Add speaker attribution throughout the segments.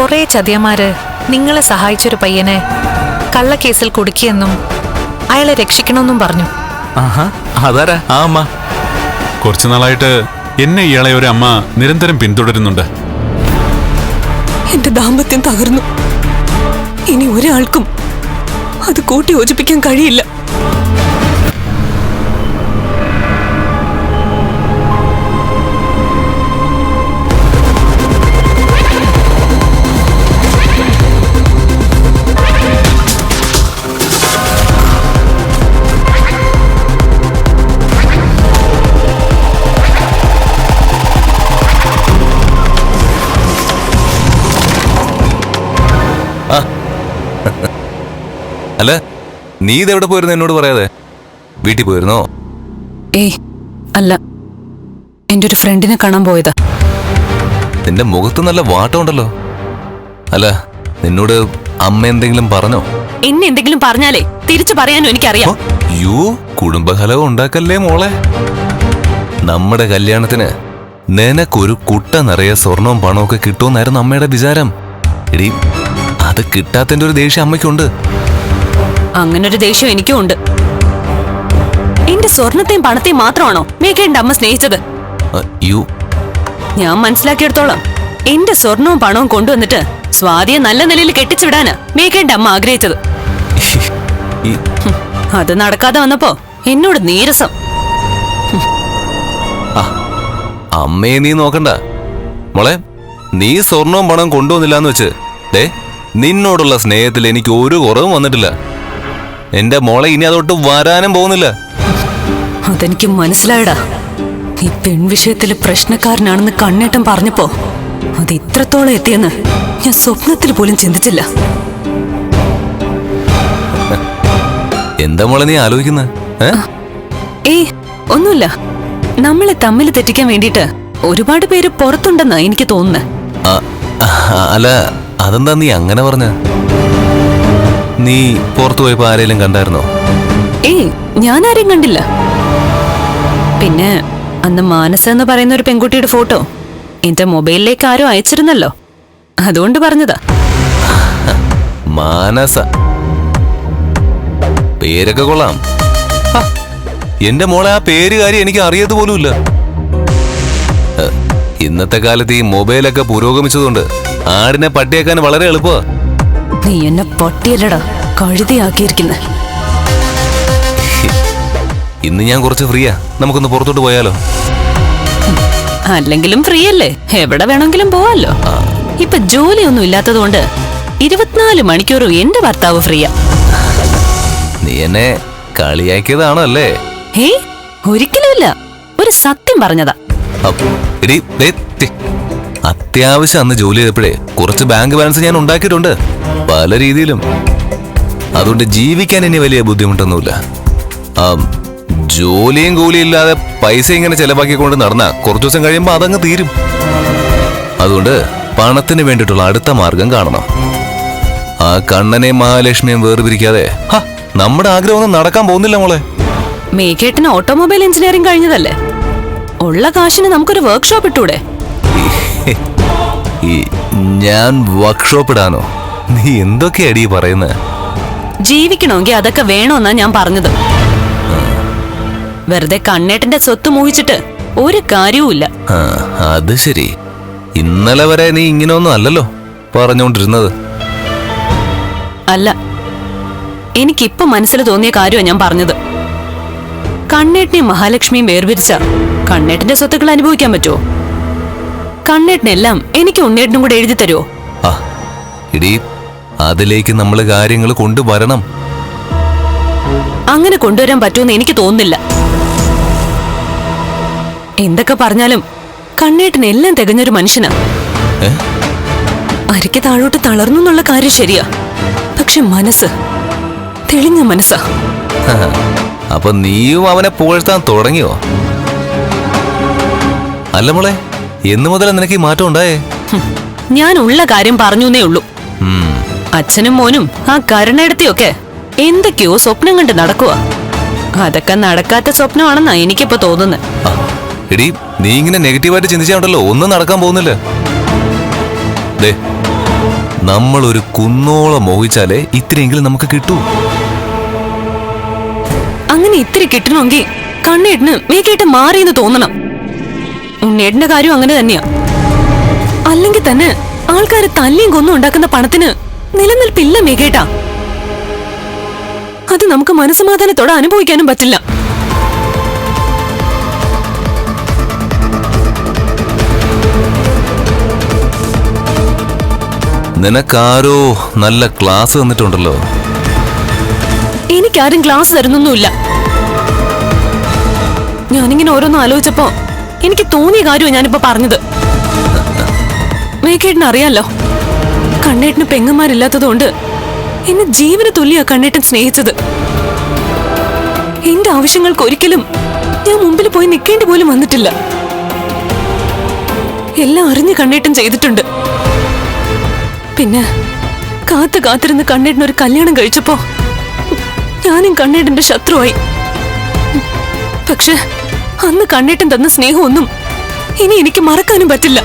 Speaker 1: കുറെ ചതിയന്മാര് നിങ്ങളെ സഹായിച്ചൊരു പയ്യനെ കള്ളക്കേസിൽ കുടുക്കിയെന്നും അയാളെ രക്ഷിക്കണമെന്നും പറഞ്ഞു.
Speaker 2: ആഹാ അതാരാ? ആ അമ്മ. കുറച്ചു നാളായിട്ട് എന്നെ ഇയാളെ ഒരു അമ്മ നിരന്തരം പിന്തുടരുന്നുണ്ട്.
Speaker 3: എന്റെ ദാമ്പത്യം തകർന്നു. ഇനി ഒരാൾക്കും അത് കൂട്ടി യോജിപ്പിക്കാൻ കഴിയില്ല.
Speaker 4: അല്ല നീ ഇതെവിടെ പോയിരുന്നു എന്നോട് പറയാതെ? വീട്ടിൽ പോയിരുന്നോ?
Speaker 3: ഏയ് അല്ല. എന്റെ ഒരു ഫ്രണ്ടിനെ കാണാൻ പോയതാ.
Speaker 4: നിന്റെ മുഖത്ത് നല്ല വാട്ടമുണ്ടല്ലോ അല്ല നിന്നോട് അമ്മ എന്തെങ്കിലും പറഞ്ഞോ?
Speaker 3: എന്നെ എന്തെങ്കിലും പറഞ്ഞാലേ തിരിച്ചു പറയാനും എനിക്കറിയാം.
Speaker 4: യൂ കുടുംബകലഹം ഉണ്ടാക്കല്ലേ മോളെ? നമ്മുടെ കല്യാണത്തിന് നിനക്കൊരു കുട്ട നിറയെ സ്വർണവും പണവും ഒക്കെ കിട്ടുമെന്നായിരുന്നു അമ്മയുടെ വിചാരം. എടി അത് കിട്ടാത്തതിന്റെ ഒരു ദേഷ്യം അമ്മയ്ക്കുണ്ട്.
Speaker 3: അങ്ങനൊരു ദേഷ്യം എനിക്കും ഉണ്ട്. എന്റെ സ്വർണത്തെയും പണത്തെയും മാത്രമാണോ മേഘയുടെ അമ്മ സ്നേഹിച്ചത്? ഞാൻ മനസ്സിലാക്കിയെടുത്തോളം. എന്റെ സ്വർണവും പണവും കൊണ്ടുവന്നിട്ട് സ്വാതിയെ നല്ല നിലയിൽ കെട്ടിച്ചുവിടാന് മേഘയുടെ അമ്മ ആഗ്രഹിച്ചത്. അത് നടക്കാതെ വന്നപ്പോ എന്നോട് നീരസം.
Speaker 4: അമ്മയെ നീ നോക്കണ്ട. മോളെ നീ സ്വർണവും പണവും കൊണ്ടുവന്നില്ലാന്ന് വെച്ച് ദേ നിന്നോടുള്ള സ്നേഹത്തിൽ എനിക്ക് ഒരു കുറവും വന്നിട്ടില്ല. എന്റെ മോളെ ഇനി അതോട്ട് വരാനും പോകുന്നില്ല.
Speaker 3: അതെനിക്ക് മനസ്സിലായടാ. ഈ പെൺവിഷയത്തിലെ പ്രശ്നക്കാരനാണെന്ന് കണ്ണേട്ടൻ പറഞ്ഞപ്പോ അത് ഇത്രത്തോളം എത്തിയെന്ന് ഞാൻ സ്വപ്നത്തിൽ പോലും ചിന്തിച്ചില്ല.
Speaker 4: എന്താ മോളെ നീ ആലോചിക്കുന്നത് ഏ?
Speaker 3: ഏയ് ഒന്നുമില്ല. നമ്മളെ തമ്മിൽ തെറ്റിക്കാൻ വേണ്ടിയിട്ട് ഒരുപാട് പേര് പുറത്തുണ്ടെന്നാ എനിക്ക് തോന്നുന്നത്
Speaker 4: അല്ല അതെന്താ നീ അങ്ങനെ പറഞ്ഞ? നീ പുറത്തു പോയപ്പോ ആരെയും കണ്ടായിരുന്നോ?
Speaker 3: ഏയ് ഞാൻ ആരെയും കണ്ടില്ല. പിന്നെ അന്ന് മാനസ എന്ന് പറയുന്ന ഒരു പെൺകുട്ടിയുടെ ഫോട്ടോ എന്റെ മൊബൈലിലേക്ക് ആരോ അയച്ചിരുന്നല്ലോ. അതുകൊണ്ട് പറഞ്ഞതാ.
Speaker 4: മാനസ. പേരൊക്കെ കൊള്ളാം. എന്റെ മോളെ ആ പേര് കാര്യം എനിക്ക് അറിയത് പോലുമില്ല ഇന്നത്തെ കാലത്ത് ഈ മൊബൈലൊക്കെ പുരോഗമിച്ചതുകൊണ്ട് ആടിനെ പട്ടിയാക്കാൻ വളരെ എളുപ്പമാ.
Speaker 3: നീ എന്നെ പട്ടിയല്ലടാ. കഴുതിയാക്കിയിരിക്കുന്നെ.
Speaker 4: ഇന്ന് ഞാൻ കുറച്ച് ഫ്രീയാ. നമുക്കൊന്ന് പുറത്തോട്ട് പോയാലോ?
Speaker 3: അല്ലെങ്കിലും ഫ്രീ അല്ലേ എവിടെ വേണമെങ്കിലും പോവാലോ. ഇപ്പൊ ജോലിയൊന്നും ഇല്ലാത്തതുകൊണ്ട് ഇരുപത്തിനാല് മണിക്കൂറും എന്റെ ഭർത്താവ് ഫ്രീയാ.
Speaker 4: നീ എന്നെ കളിയാക്കിയതാണോ അല്ലേ
Speaker 3: ഹേ ഒരിക്കലുമില്ല. ഒരു സത്യം പറഞ്ഞതാ.
Speaker 4: അത്യാവശ്യം അന്ന് ജോലി ചെയ്തപ്പോഴേ കുറച്ച് ബാങ്ക് ബാലൻസ് ഞാൻ ഉണ്ടാക്കിയിട്ടുണ്ട്. പല രീതിയിലും. അതുകൊണ്ട് ജീവിക്കാൻ ഇനി വലിയ ബുദ്ധിമുട്ടൊന്നുമില്ല. ആ ജോലിയും കൂലിയും ഇല്ലാതെ പൈസ ഇങ്ങനെ ചെലവാക്കിക്കൊണ്ട് നടന്ന കുറച്ചു ദിവസം കഴിയുമ്പോൾ അതങ്ങ് തീരും. അതുകൊണ്ട് പണത്തിന് വേണ്ടിയിട്ടുള്ള അടുത്ത മാർഗം കാണണം. ആ കണ്ണനെയും മഹാലക്ഷ്മിയും വേർപിരിക്കാതെ നമ്മുടെ ആഗ്രഹമൊന്നും നടക്കാൻ പോകുന്നില്ല മോളെ.
Speaker 3: മേഘേട്ടന് ഓട്ടോമൊബൈൽ എഞ്ചിനീയറിംഗ് കഴിഞ്ഞതല്ലേ? ഉള്ള കാശിന് നമുക്കൊരു വർക്ക്ഷോപ്പ് ഇട്ടൂടെ?
Speaker 4: ഞാൻ വർക്ക്ഷോപ്പ് ഇടാനോ? നീ എന്തൊക്കെയാടി പറയുന്നത്
Speaker 3: ജീവിക്കണമെങ്കിൽ അതൊക്കെ വേണമെന്നാ ഞാൻ പറഞ്ഞത്. വെറുതെ കണ്ണേട്ടന്റെ സ്വത്ത് മോഹിച്ചിട്ട് ഒരു കാര്യവുമില്ല.
Speaker 4: ആ, അത് ശരി. ഇന്നലെ വരെ നീ ഇങ്ങനെയൊന്നും അല്ലല്ലോ പറഞ്ഞുകൊണ്ടിരുന്നത്
Speaker 3: അല്ല എനിക്കിപ്പൊ മനസ്സിൽ തോന്നിയ കാര്യമാണ് ഞാൻ പറഞ്ഞത്. കണ്ണേട്ടനെയും മഹാലക്ഷ്മിയും വേർപിരിച്ച കണ്ണേട്ടന്റെ സ്വത്തുക്കൾ അനുഭവിക്കാൻ പറ്റുമോ കണ്ണേട്ടനെല്ലാം എനിക്ക് ഉണ്ണേട്ടനും കൂടെ എഴുതി തരുമോ
Speaker 4: ഇടി അതിലേക്ക് നമ്മൾ കാര്യങ്ങൾ കൊണ്ടുവരണം.
Speaker 3: അങ്ങനെ കൊണ്ടുവരാൻ പറ്റുമെന്ന് എനിക്ക് തോന്നുന്നില്ല. എന്തൊക്കെ പറഞ്ഞാലും കണ്ണേട്ടൻ എല്ലാം തികഞ്ഞൊരു മനുഷ്യനാ. അരിക്ക് താഴോട്ട് തളർന്നു എന്നുള്ള കാര്യം ശരിയാ. പക്ഷെ മനസ്സ് തെളിഞ്ഞ മനസ്സാ.
Speaker 4: അപ്പൊ നീയും അവനെ പുകഴ്ത്താൻ തുടങ്ങിയോ? അല്ല മോളെ എന്നു മുതൽ നിനക്ക് ഈ മാറ്റം ഉണ്ടായേ?
Speaker 3: ഞാൻ ഉള്ള കാര്യം പറഞ്ഞു എന്നേ
Speaker 4: ഉള്ളൂ.
Speaker 3: അച്ഛനും മോനും ആ കരുണയെടുത്തിയൊക്കെ എന്തൊക്കെയോ സ്വപ്നം കണ്ട് നടക്കുക അതൊക്കെ നടക്കാത്ത സ്വപ്നമാണെന്നാ എനിക്കിപ്പോ തോന്നുന്നത്
Speaker 4: എടി നീ ഇങ്ങനെ നെഗറ്റീവായിട്ട് ചിന്തിച്ചാണ്ടല്ലോ ഒന്നും നടക്കാൻ പോകുന്നില്ല. ദേ നമ്മൾ ഒരു കുന്നോളം മോഹിച്ചാലേ ഇത്രയെങ്കിലും നമുക്ക് കിട്ടൂ.
Speaker 3: അങ്ങനെ ഇത്തിരി കിട്ടണമെങ്കിൽ കണ്ണേട്ടന് മേക്കേട്ട് മാറിയെന്ന് തോന്നണം. ഉണ്ണേട്ടന്റെ കാര്യം അങ്ങനെ തന്നെയാ. അല്ലെങ്കിൽ തന്നെ ആൾക്കാര് തല്ലിയും കൊന്നും ഉണ്ടാക്കുന്ന പണത്തിന് നിലനിൽപ്പില്ല മികേട്ട. അത് നമുക്ക് മനസ്സമാധാനത്തോടെ അനുഭവിക്കാനും പറ്റില്ല.
Speaker 4: നിനക്കാരോ നല്ല ക്ലാസ് തന്നിട്ടുണ്ടല്ലോ?
Speaker 3: എനിക്കാരും ക്ലാസ് തരുന്നൊന്നുമില്ല. ഞാനിങ്ങനെ ഓരോന്ന് ആലോചിച്ചപ്പോ എനിക്ക് തോന്നിയ കാര്യമാണ് ഞാനിപ്പോ പറഞ്ഞത്. മേക്കേട്ടിന് അറിയാലോ കണ്ണേട്ടിന് പെങ്ങന്മാരില്ലാത്തതുകൊണ്ട് എന്നെ ജീവന തുല്യ കണ്ണേട്ടൻ സ്നേഹിച്ചത്. എന്റെ ആവശ്യങ്ങൾക്ക് ഒരിക്കലും ഞാൻ മുമ്പിൽ പോയി നിൽക്കേണ്ടി പോലും വന്നിട്ടില്ല. എല്ലാം അറിഞ്ഞ് കണ്ണേട്ടൻ ചെയ്തിട്ടുണ്ട്. പിന്നെ കാത്തു കാത്തിരുന്ന് കണ്ണേട്ടൻ ഒരു കല്യാണം കഴിച്ചപ്പോ ഞാനും കണ്ണേട്ടന്റെ ശത്രുവായി. പക്ഷെ അന്ന് കണ്ണേട്ടൻ തന്ന സ്നേഹമൊന്നും ഇനി എനിക്ക് മറക്കാനും പറ്റില്ല.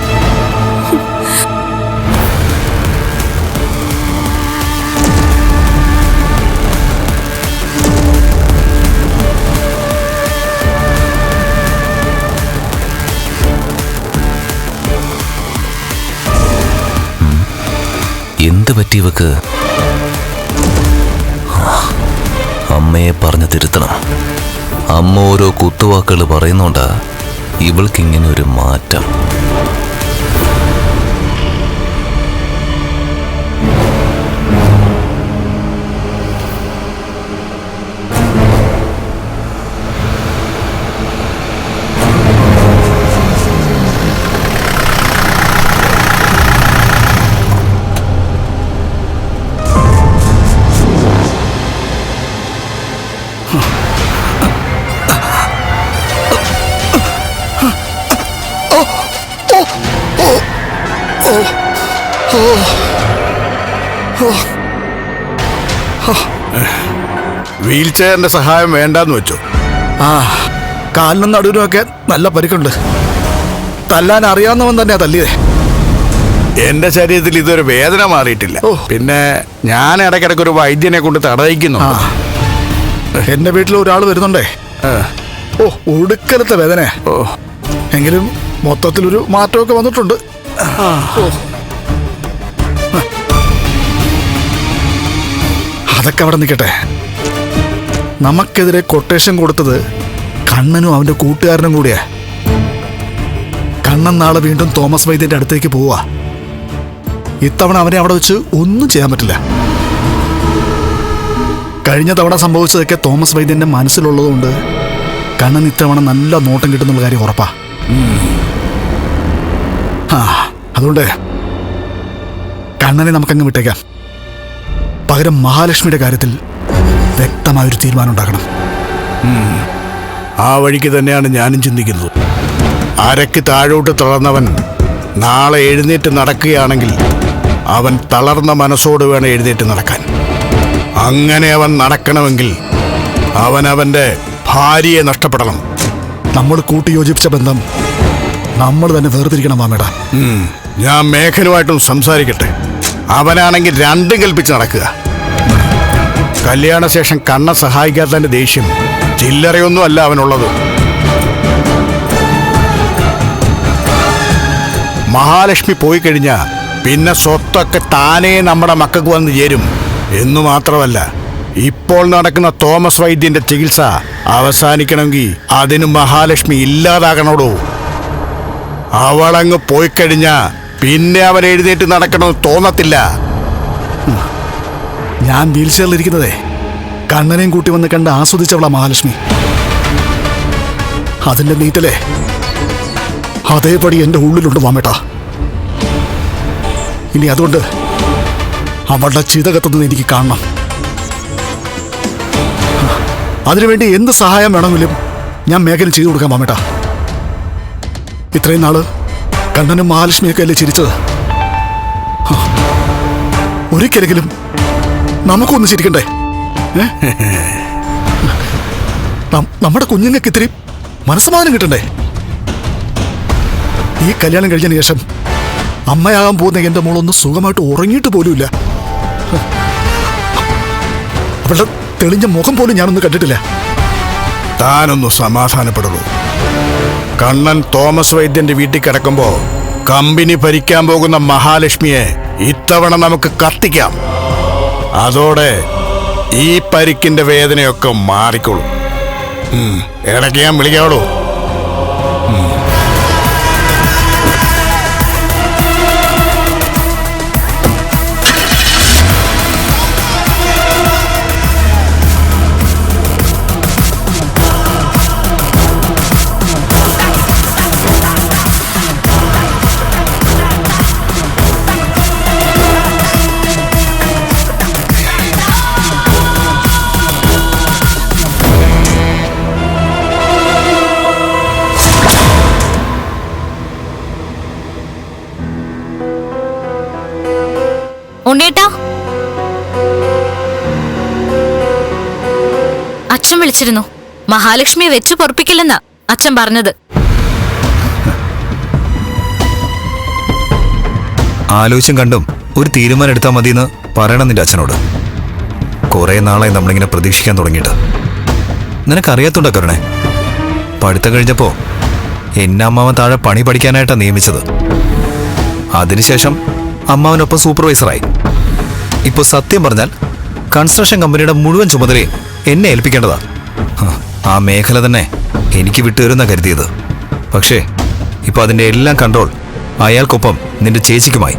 Speaker 4: പറ്റി ഇവക്ക് അമ്മയെ പറഞ്ഞു തിരുത്തണം. അമ്മ ഓരോ കുത്തുവാക്കുകൾ പറയുന്നോണ്ടാ ഇവൾക്കിങ്ങനെ ഒരു മാറ്റം.
Speaker 5: വീൽ ചെയറിന്റെ സഹായം വേണ്ടെന്ന് വെച്ചു.
Speaker 6: ആ കാലിനും നടുവിനും ഒക്കെ നല്ല പരിക്കുണ്ട്. തല്ലാൻ അറിയാവുന്നവൻ തന്നെയാ തല്ലിയതേ
Speaker 5: എന്റെ ശരീരത്തിൽ ഇതൊരു വേദന മാറിയിട്ടില്ല. പിന്നെ ഞാൻ ഇടയ്ക്കിടയ്ക്ക് ഒരു വൈദ്യനെ കൊണ്ട് തടയിക്കുന്നു
Speaker 6: എന്റെ വീട്ടിൽ ഒരാൾ വരുന്നുണ്ടേ. ഓ ഒടുക്കലത്തെ വേദന
Speaker 5: ഓ.
Speaker 6: എങ്കിലും മൊത്തത്തിലൊരു മാറ്റമൊക്കെ വന്നിട്ടുണ്ട്. അതൊക്കെ അവിടെ നിൽക്കട്ടെ. നമുക്കെതിരെ കൊട്ടേഷൻ കൊടുത്തത് കണ്ണനും അവന്റെ കൂട്ടുകാരനും കൂടിയാ. കണ്ണൻ നാളെ വീണ്ടും തോമസ് വൈദ്യന്റെ അടുത്തേക്ക് പോവാ. ഇത്തവണ അവനെ അവിടെ വെച്ച് ഒന്നും ചെയ്യാൻ പറ്റില്ല. കഴിഞ്ഞ തവണ സംഭവിച്ചതൊക്കെ തോമസ് വൈദ്യന്റെ മനസ്സിലുള്ളതുകൊണ്ട് കണ്ണൻ ഇത്തവണ നല്ല നോട്ടം കിട്ടുന്നുള്ള കാര്യം ഉറപ്പാ. ആ അതുകൊണ്ട് കണ്ണനെ നമുക്കങ്ങ് വിട്ടേക്കാം. പകരം മഹാലക്ഷ്മിയുടെ കാര്യത്തിൽ വ്യക്തമായൊരു തീരുമാനം ഉണ്ടാക്കണം
Speaker 5: ആ വഴിക്ക് തന്നെയാണ് ഞാനും ചിന്തിക്കുന്നത്. അരക്ക് താഴോട്ട് തളർന്നവൻ നാളെ എഴുന്നേറ്റ് നടക്കുകയാണെങ്കിൽ അവൻ തളർന്ന മനസ്സോട് വേണം എഴുന്നേറ്റ് നടക്കാൻ. അങ്ങനെ അവൻ നടക്കണമെങ്കിൽ അവൻ അവന്റെ ഭാര്യയെ നഷ്ടപ്പെടണം.
Speaker 6: നമ്മൾ കൂട്ടി യോജിപ്പിച്ച ബന്ധം നമ്മൾ തന്നെ വേർതിരിക്കണം മാമേട.
Speaker 5: ഞാൻ മേഘനുമായിട്ടും സംസാരിക്കട്ടെ. അവനാണെങ്കിൽ രണ്ടും കൽപ്പിച്ച് നടക്കുക. കല്യാണശേഷം കണ്ണ സഹായിക്കാത്തതിന്റെ ദേഷ്യം. ചില്ലറയൊന്നും അല്ല അവനുള്ളത്. മഹാലക്ഷ്മി പോയി കഴിഞ്ഞാ പിന്നെ സ്വത്തൊക്കെ താനേ നമ്മുടെ മക്കൾക്ക് വന്ന് ചേരും. എന്നു മാത്രമല്ല ഇപ്പോൾ നടക്കുന്ന തോമസ് വൈദ്യന്റെ ചികിത്സ അവസാനിക്കണമെങ്കിൽ അതിന് മഹാലക്ഷ്മി ഇല്ലാതാകണോടോ? അവളങ്ങ് പോയി കഴിഞ്ഞാ പിന്നെ അവൻ എഴുന്നേറ്റ് നടക്കണമെന്ന് തോന്നത്തില്ല.
Speaker 6: ഞാൻ വീൽ ചെയറിലിരിക്കുന്നതേ കണ്ണനെയും കൂട്ടി വന്ന് കണ്ട് ആസ്വദിച്ചവളാ മഹാലക്ഷ്മി. അതിന്റെ നീറ്റലേ അതേപടി എന്റെ ഉള്ളിലുണ്ട് വാമേട്ടാ ഇനി അതുകൊണ്ട് അവളുടെ ചിതകത്തുനിന്ന് എനിക്ക് കാണണം. അതിനുവേണ്ടി എന്ത് സഹായം വേണമെങ്കിലും ഞാൻ മേഘന ചെയ്തു കൊടുക്കാം വാമേട്ടാ ഇത്രയും നാൾ കണ്ണനും മഹാലക്ഷ്മിയൊക്കെ അല്ലേ ചിരിച്ചത്. ഒരിക്കലെങ്കിലും നമുക്കൊന്ന് ചിരിക്കണ്ടേ? നമ്മുടെ കുഞ്ഞുങ്ങൾക്ക് ഇത്തിരി മനസ്സമാനം കിട്ടണ്ടേ? ഈ കല്യാണം കഴിഞ്ഞതിന് ശേഷം അമ്മയാകാൻ പോകുന്ന എന്റെ മോളൊന്ന് സുഖമായിട്ട് ഉറങ്ങിയിട്ട് പോലുമില്ല. അവളുടെ തെളിഞ്ഞ മുഖം പോലും ഞാനൊന്നും കണ്ടിട്ടില്ല.
Speaker 5: താനൊന്ന് സമാധാനപ്പെടുള്ളൂ കണ്ണൻ തോമസ് വൈദ്യന്റെ വീട്ടിൽ കിടക്കുമ്പോ കമ്പനി ഭരിക്കാൻ പോകുന്ന മഹാലക്ഷ്മിയെ ഇത്തവണ നമുക്ക് കത്തിക്കാം. അതോടെ ഈ പരിക്കിന്റെ വേദനയൊക്കെ മാറിക്കോളും. ഇടയ്ക്ക് ഞാൻ വിളിക്കാവളൂ.
Speaker 7: അച്ഛൻ വിളിച്ചിരുന്നു. മഹാലക്ഷ്മിയെ വെച്ചു പൊറപ്പിക്കില്ലെന്നാ അച്ഛൻ പറഞ്ഞത്.
Speaker 8: ആലോചിച്ചും കണ്ടും ഒരു തീരുമാനം എടുത്താൽ മതിയെന്ന് പറയണം നിന്റെ അച്ഛനോട്. കുറെ നാളായി നമ്മളിങ്ങനെ പ്രതീക്ഷിക്കാൻ തുടങ്ങിയിട്ട്. നിനക്കറിയാത്തുണ്ടോ കരുണേ. പഠിത്തം കഴിഞ്ഞപ്പോ എന്നെ അമ്മാവൻ താഴെ പണി പഠിക്കാനായിട്ടാ നിയമിച്ചത്. അതിനുശേഷം അമ്മാവനൊപ്പം സൂപ്പർവൈസറായി. ഇപ്പോൾ സത്യം പറഞ്ഞാൽ കൺസ്ട്രക്ഷൻ കമ്പനിയുടെ മുഴുവൻ ചുമതലയും എന്നെ ഏൽപ്പിക്കേണ്ടതാ. ആ മേഖല തന്നെ എനിക്ക് വിട്ടുവരുന്ന കരുതിയത്. പക്ഷേ ഇപ്പൊ അതിന്റെ എല്ലാം കൺട്രോൾ അയാൾക്കൊപ്പം നിന്റെ ചേച്ചിക്കുമായി.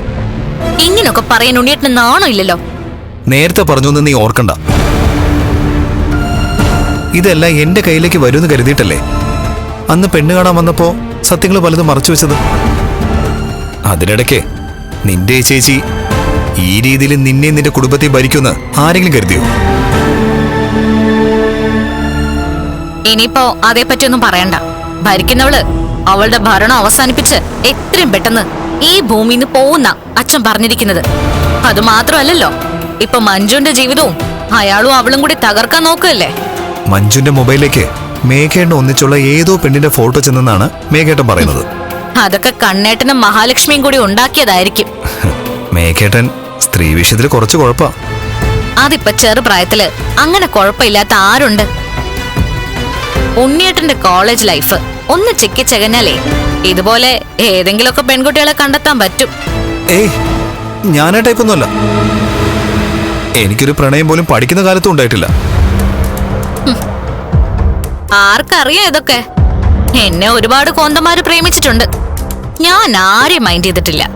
Speaker 7: ഇങ്ങനൊക്കെ പറയാൻ ഉണ്ണിയേട്ടന് നാണോ ഇല്ലല്ലോ?
Speaker 8: നേരത്തെ പറഞ്ഞു നീ ഓർക്കണ്ട. ഇതെല്ലാം എന്റെ കയ്യിലേക്ക് വരുമെന്ന് കരുതിയിട്ടല്ലേ? അന്ന് പെണ്ണ് കാണാൻ വന്നപ്പോ സത്യങ്ങൾ പലതും മറച്ചു വെച്ചത്. അതിനിടയ്ക്ക് നിന്റെ ചേച്ചി ഈ രീതിയിൽ നിന്നെ നിന്റെ കുടുംബത്തെ ഭരിക്കുമെന്ന് ആരെങ്കിലും കരുതിയോ?
Speaker 7: ഇനിയിപ്പോ അതേപ്പറ്റിയൊന്നും പറയണ്ട. ഭരിക്കുന്നവൾ അവളുടെ ഭരണം അവസാനിപ്പിച്ച് എത്രയും പെട്ടെന്ന് ഈ ഭൂമിന്ന് പോകുന്ന അച്ഛൻ പറഞ്ഞിരിക്കുന്നത്. അത് മാത്രമല്ലല്ലോ ഇപ്പൊ മഞ്ജുവിന്റെ ജീവിതവും അയാളും അവളും കൂടി തകർക്കാൻ നോക്കുകയല്ലേ?
Speaker 8: മഞ്ജുന്റെ മൊബൈലിലേക്ക് മേഘേട്ടൻ ഒന്നിച്ചുള്ള ഏതോ പെണ്ണിന്റെ ഫോട്ടോ ചെന്നെന്നാണ് മേഘേട്ടൻ പറയുന്നത്.
Speaker 7: അതൊക്കെ കണ്ണേട്ടനും മഹാലക്ഷ്മിയും കൂടി ഉണ്ടാക്കിയതായിരിക്കും.
Speaker 8: മേഘേട്ടൻ സ്ത്രീ വിഷയത്തിൽ കുറച്ച് കുഴപ്പാ.
Speaker 7: അതിപ്പോ ചെറുപ്രായത്തിൽ അങ്ങനെ കുഴപ്പമില്ലാത്ത ആരുണ്ട്? ഉണ്ണിയേട്ടന്റെ കോളേജ് ലൈഫ് ഒന്ന് ചിക്കിച്ചകഞ്ഞാലേ ഇതുപോലെ ഏതെങ്കിലുമൊക്കെ പെൺകുട്ടികളെ കണ്ടെത്താൻ പറ്റും.
Speaker 8: ഏയ് ഞാനാ ടൈപ്പൊന്നുമല്ല എനിക്കൊരു പ്രണയം പോലും പഠിക്കുന്ന കാലത്തും ഉണ്ടായിട്ടില്ല.
Speaker 7: ആർക്കറിയാം ഇതൊക്കെ? എന്നെ ഒരുപാട് കോന്തമാര് പ്രേമിച്ചിട്ടുണ്ട്. ഞാൻ ആരെയും മൈൻഡ് ചെയ്തിട്ടില്ല.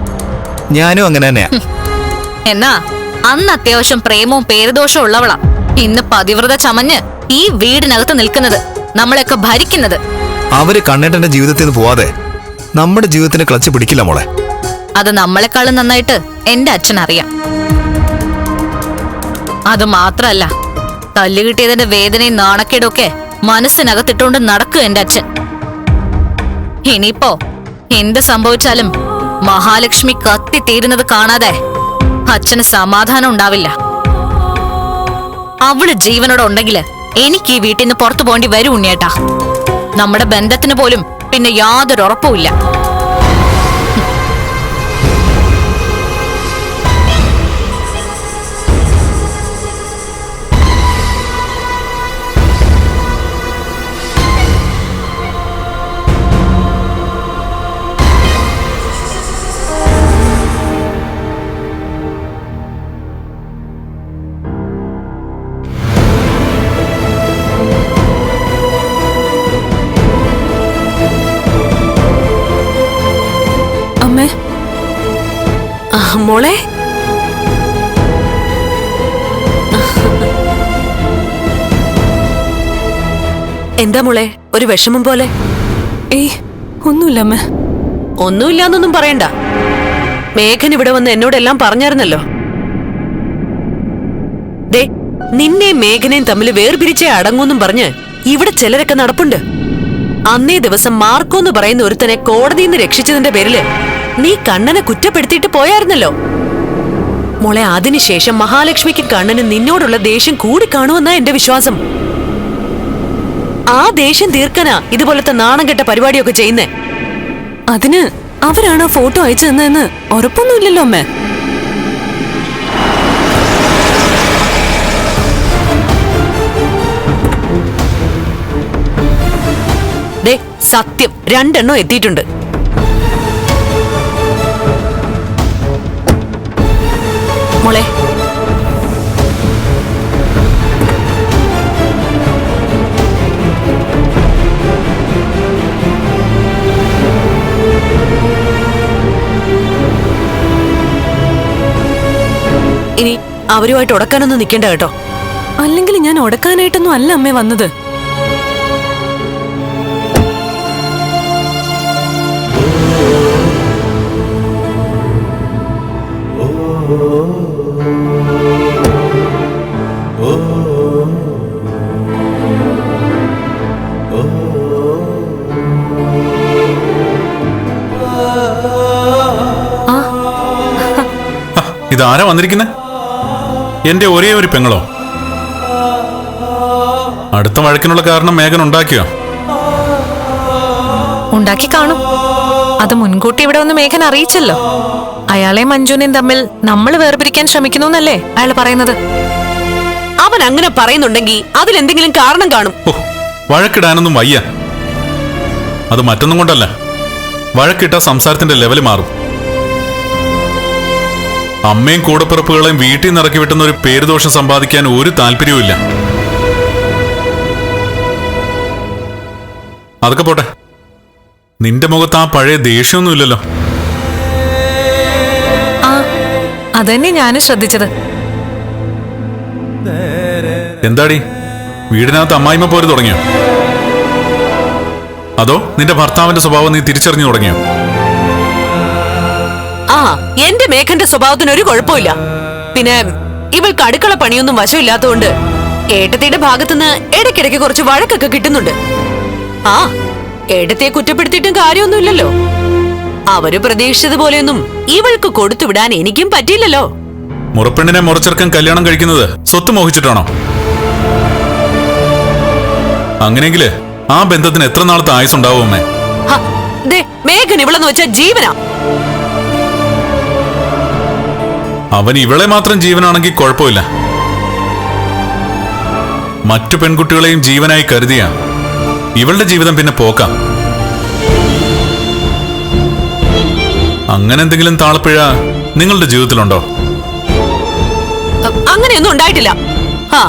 Speaker 8: ഞാനും അങ്ങനെ തന്നെയാ.
Speaker 7: എന്നാ അന്ന് അത്യാവശ്യം പ്രേമവും പേരുദോഷവും ഉള്ളവളാ. ഇന്ന് പതിവ്രത ചമഞ്ഞ് ഈ വീടിനകത്ത് നിൽക്കുന്നത്. നമ്മളെയൊക്കെ ഭരിക്കുന്നത്.
Speaker 8: അവർ കണ്ണേട്ടന്റെ ജീവിതത്തിൽ നിന്ന് പോവാതെ നമ്മുടെ ജീവിതത്തിന് ക്ലച്ച് പിടിക്കില്ല മോളെ.
Speaker 7: അത് നമ്മളെക്കാളും നന്നായിട്ട് എന്റെ അച്ഛൻ അറിയാം. അത് മാത്രല്ല തല്ലു കിട്ടിയതിന്റെ വേദനയും നാണക്കേടും ഒക്കെ മനസ്സിനകത്തിട്ടുകൊണ്ട് നടക്കും എന്റെ അച്ഛൻ. ഇനിയിപ്പോ എന്ത് സംഭവിച്ചാലും മഹാലക്ഷ്മി കത്തി തീരുന്നത് കാണാതെ അച്ഛന് സമാധാനം ഉണ്ടാവില്ല. അവൾ ജീവനോടെ ഉണ്ടെങ്കിൽ എനിക്ക് ഈ വീട്ടിൽ നിന്ന് പുറത്തു പോകേണ്ടി വരും ഉണ്ണിയേട്ടാ. നമ്മുടെ ബന്ധത്തിന് പോലും പിന്നെ യാതൊരു ഉറപ്പുമില്ല
Speaker 9: മോളെ? എന്താ മോളെ? ഒരു വിഷമം പോലെ. ഏയ് ഒന്നുമില്ല അമ്മ. ഒന്നുമില്ലാന്നൊന്നും പറയണ്ട. മേഘൻ ഇവിടെ വന്ന് എന്നോടെല്ലാം പറഞ്ഞായിരുന്നല്ലോ. ദേ നിന്നെ മേഘനയും തമ്മിൽ വേർപിരിച്ചേ അടങ്ങൂന്നും പറഞ്ഞ് ഇവിടെ ചിലരൊക്കെ നടപ്പുണ്ട്. അന്നേ ദിവസം മാർക്കോ എന്ന് പറയുന്ന ഒരുത്തനെ കോടതിയിൽ നിന്ന് രക്ഷിച്ചതിന്റെ പേരിൽ നീ കണ്ണനെ കുറ്റപ്പെടുത്തിയിട്ട് പോയായിരുന്നല്ലോ. മോളെ അതിനുശേഷം മഹാലക്ഷ്മിക്ക് കണ്ണന് നിന്നോടുള്ള ദേഷ്യം കൂടി കാണുമെന്നാ എന്റെ വിശ്വാസം. ആ ദേഷ്യം തീർക്കാനാ ഇതുപോലത്തെ നാണം കെട്ട പരിപാടിയൊക്കെ ചെയ്യുന്നേ. അതിന് അവരാണ് ഫോട്ടോ അയച്ചു തന്നതെന്ന് ഉറപ്പൊന്നുമില്ലല്ലോ അമ്മേ. ദേ സത്യം രണ്ടെണ്ണം എത്തിയിട്ടുണ്ട്. മോളെ. ഇനി അവരുമായിട്ട് ഉടക്കാനൊന്നും നിൽക്കണ്ട കേട്ടോ. അല്ലെങ്കിൽ ഞാൻ ഉടക്കാനായിട്ടൊന്നും അല്ല അമ്മേ വന്നത്.
Speaker 2: ഇതാരാ വന്നിരിക്കുന്നത് എന്റെ ഒരേ ഒരു പെങ്ങളോ? അടുത്ത വഴക്കിനുള്ള കാരണം മേഘൻ ഉണ്ടാക്കിയോ
Speaker 1: ഉണ്ടാക്കി കാണും. അത് മുൻകൂട്ടി ഇവിടെ ഒന്ന് മേഘൻ അറിയിച്ചല്ലോ. അയാളെ മഞ്ജുനെയും തമ്മിൽ നമ്മൾ വേർപിരിക്കാൻ ശ്രമിക്കുന്നു എന്നല്ലേ അയാൾ പറയുന്നത്?
Speaker 9: അവൻ അങ്ങനെ പറയുന്നുണ്ടെങ്കിൽ അതിൽ എന്തെങ്കിലും കാരണം കാണും.
Speaker 2: ഓ വഴക്കിടാനൊന്നും വയ്യ. അത് മറ്റൊന്നും കൊണ്ടല്ല. വഴക്കിട്ട സംസാരത്തിന്റെ ലെവൽ മാറും. അമ്മയും കൂടപ്പിറപ്പുകളെയും വീട്ടിൽ നിന്ന് ഇറക്കി വിട്ടുന്ന ഒരു പേരുദോഷം സമ്പാദിക്കാൻ ഒരു താല്പര്യവും അതൊക്കെ പോട്ടെ. നിന്റെ മുഖത്ത് ആ പഴയ ദേഷ്യമൊന്നുമില്ലല്ലോ.
Speaker 1: അതന്നെ ഞാനും ശ്രദ്ധിച്ചത്.
Speaker 2: എന്താടി? വീടിനകത്ത് അമ്മായിമ്മ പോര് തുടങ്ങിയോ? അതോ നിന്റെ ഭർത്താവിന്റെ സ്വഭാവം നീ തിരിച്ചറിഞ്ഞു തുടങ്ങിയോ?
Speaker 9: ആ എന്റെ മേഘന്റെ സ്വഭാവത്തിന് ഒരു കുഴപ്പമില്ല. പിന്നെ ഇവൾക്ക് അടുക്കള പണിയൊന്നും വശമില്ലാത്തതുകൊണ്ട് ഏട്ടത്തിയുടെ ഭാഗത്തുനിന്ന് ഇടയ്ക്കിടയ്ക്ക് കുറച്ച് വഴക്കൊക്കെ കിട്ടുന്നുണ്ട്. ആ ഏട്ടത്തെ കുറ്റപ്പെടുത്തിയിട്ടും കാര്യമൊന്നുമില്ലല്ലോ. അവർ പ്രതീക്ഷിച്ചതുപോലെയൊന്നും ഇവൾക്ക് കൊടുത്തുവിടാൻ എനിക്കും പറ്റിയില്ലല്ലോ.
Speaker 2: മുറപ്പെണ്ണിനെ മുറച്ചെറുക്കാൻ കല്യാണം കഴിക്കുന്നത് സ്വത്ത് മോഹിച്ചിട്ടാണോ? അങ്ങനെയെങ്കിൽ ആ ബന്ധത്തിന് എത്ര നാളത്തെ ആയുസ് ഉണ്ടാവും അമ്മേ
Speaker 9: മേഘൻ ഇവളെന്ന് വെച്ചാ ജീവനാ.
Speaker 2: അവൻ ഇവളെ മാത്രം ജീവനാണെങ്കിൽ കുഴപ്പമില്ല. മറ്റു പെൺകുട്ടികളെയും ജീവനായി കരുതിയ. ഇവളുടെ ജീവിതം പിന്നെ പോക്കാം. അങ്ങനെ എന്തെങ്കിലും താളപ്പിഴ നിങ്ങളുടെ ജീവിതത്തിലുണ്ടോ?
Speaker 9: അങ്ങനെയൊന്നും ഉണ്ടായിട്ടില്ല. ആ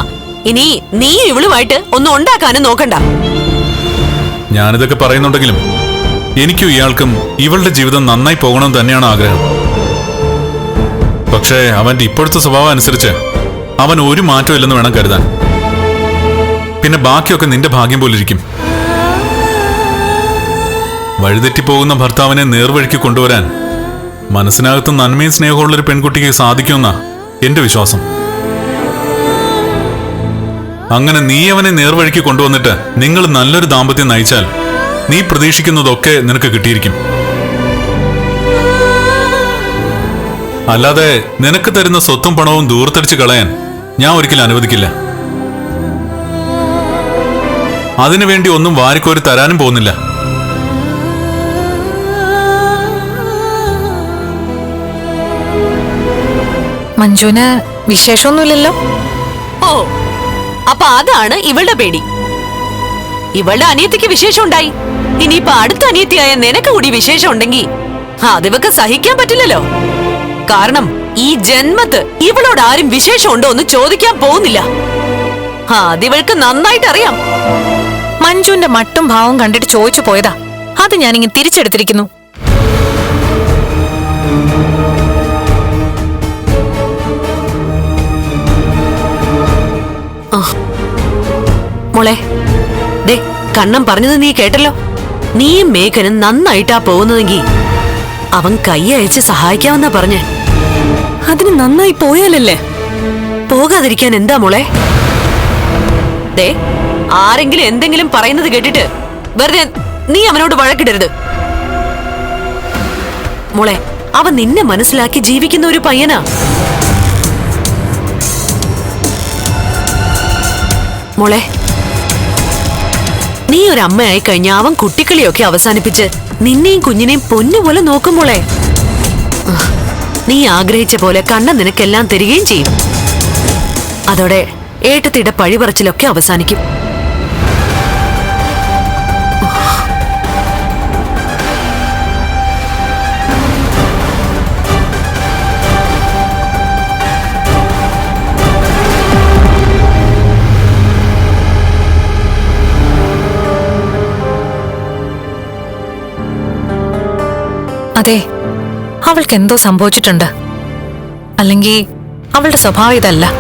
Speaker 9: ഇനി നീ ഇവളുമായിട്ട് ഒന്നും ഉണ്ടാക്കാനും നോക്കണ്ട.
Speaker 2: ഞാനിതൊക്കെ പറയുന്നുണ്ടെങ്കിലും എനിക്കും ഇയാൾക്കും ഇവളുടെ ജീവിതം നന്നായി പോകണം തന്നെയാണ് ആഗ്രഹം. പക്ഷേ അവന്റെ ഇപ്പോഴത്തെ സ്വഭാവം അനുസരിച്ച് അവൻ ഒരു മാറ്റവും ഇല്ലെന്ന് വേണം കരുതാൻ. പിന്നെ ബാക്കിയൊക്കെ നിന്റെ ഭാഗ്യം പോലിരിക്കും. വഴിതെറ്റിപ്പോകുന്ന ഭർത്താവിനെ നേർവഴിക്ക് കൊണ്ടുവരാൻ മനസ്സിനകത്ത് നന്മയും സ്നേഹമുള്ളൊരു പെൺകുട്ടിക്ക് സാധിക്കുമെന്നാ എന്റെ വിശ്വാസം. അങ്ങനെ നീ അവനെ നേർവഴിക്ക് കൊണ്ടുവന്നിട്ട് നിങ്ങൾ നല്ലൊരു ദാമ്പത്യം നയിച്ചാൽ നീ പ്രതീക്ഷിക്കുന്നതൊക്കെ നിനക്ക് കിട്ടിയിരിക്കും. അല്ലാതെ നിനക്ക് തരുന്ന സ്വത്തും പണവും ദൂർത്തടിച്ച് കളയാൻ ഞാൻ ഒരിക്കലും അനുവദിക്കില്ല. അതിനുവേണ്ടി ഒന്നും വാരിക്കോരി തരാനും പോകുന്നില്ല.
Speaker 1: മഞ്ജുന് വിശേഷമൊന്നുമില്ലല്ലോ?
Speaker 9: ഓ അപ്പൊ അതാണ് ഇവളുടെ പേടി. ഇവളുടെ അനിയത്തിക്ക് വിശേഷം ഉണ്ടായി ഇനിയിപ്പൊ അടുത്ത അനിയത്തിയായ നിനക്ക് കൂടി വിശേഷം ഉണ്ടെങ്കിൽ അതിവക്ക് സഹിക്കാൻ പറ്റില്ലല്ലോ. കാരണം ഈ ജന്മത്ത് ഇവളോട് ആരും വിശേഷം ഉണ്ടോ എന്ന് ചോദിക്കാൻ പോകുന്നില്ല. അതിവൾക്ക് നന്നായിട്ട് അറിയാം.
Speaker 1: മഞ്ജുവിന്റെ മട്ടും ഭാവം കണ്ടിട്ട് ചോദിച്ചു പോയതാ. അത് ഞാനിങ്ങനെ തിരിച്ചെടുത്തിരിക്കുന്നു.
Speaker 9: മോളെ ദേ കണ്ണം പറഞ്ഞത് നീ കേട്ടല്ലോ? നീയും മേഘനും നന്നായിട്ടാ പോകുന്നതെങ്കിൽ അവൻ കൈ അയച്ച് സഹായിക്കാമെന്നാ പറഞ്ഞേ.
Speaker 3: അതിന് നന്നായി പോയാലല്ലേ?
Speaker 9: പോകാതിരിക്കാൻ എന്താ മോളെ? ദേ ആരെങ്കിലും എന്തെങ്കിലും പറയുന്നത് കേട്ടിട്ട് വെറുതെ നീ അവനോട് വഴക്കിടരുത്. മോളെ അവൻ നിന്നെ മനസ്സിലാക്കി ജീവിക്കുന്ന ഒരു പയ്യനാ. മോളെ നീ ഒരു അമ്മയായി കഴിഞ്ഞ അവൻ കുട്ടിക്കളിയൊക്കെ അവസാനിപ്പിച്ച് നിന്നെയും കുഞ്ഞിനെയും പൊന്നുപോലെ നോക്കും മോളെ. നീ ആഗ്രഹിച്ച പോലെ കണ്ണ നിനക്കെല്ലാം തരികയും ചെയ്യും. അതോടെ ഏട്ടത്തിയുടെ പഴിപറച്ചിലൊക്കെ അവസാനിക്കും.
Speaker 1: അതെ അവൾക്ക് എന്തോ സംഭവിച്ചിട്ടുണ്ട്. അല്ലെങ്കിൽ അവളുടെ സ്വഭാവം ഇതല്ല.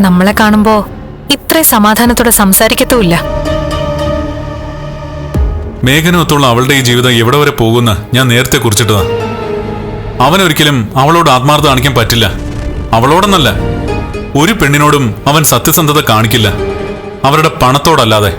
Speaker 1: നമ്മളെ കാണുമ്പോ ഇത്ര സമാധാനത്തോടെ സംസാരിക്കത്തുമില്ല.
Speaker 2: മേഘനൊത്തുള്ള അവളുടെ ഈ ജീവിതം എവിടെ വരെ പോകുന്ന ഞാൻ നേരത്തെ കുറിച്ചിട്ടതാ. അവനൊരിക്കലും അവളോട് ആത്മാർത്ഥത കാണിക്കാൻ പറ്റില്ല. അവളോടൊന്നല്ല ഒരു പെണ്ണിനോടും അവൻ സത്യസന്ധത കാണിക്കില്ല. അവരുടെ പണത്തോടല്ലാതെ.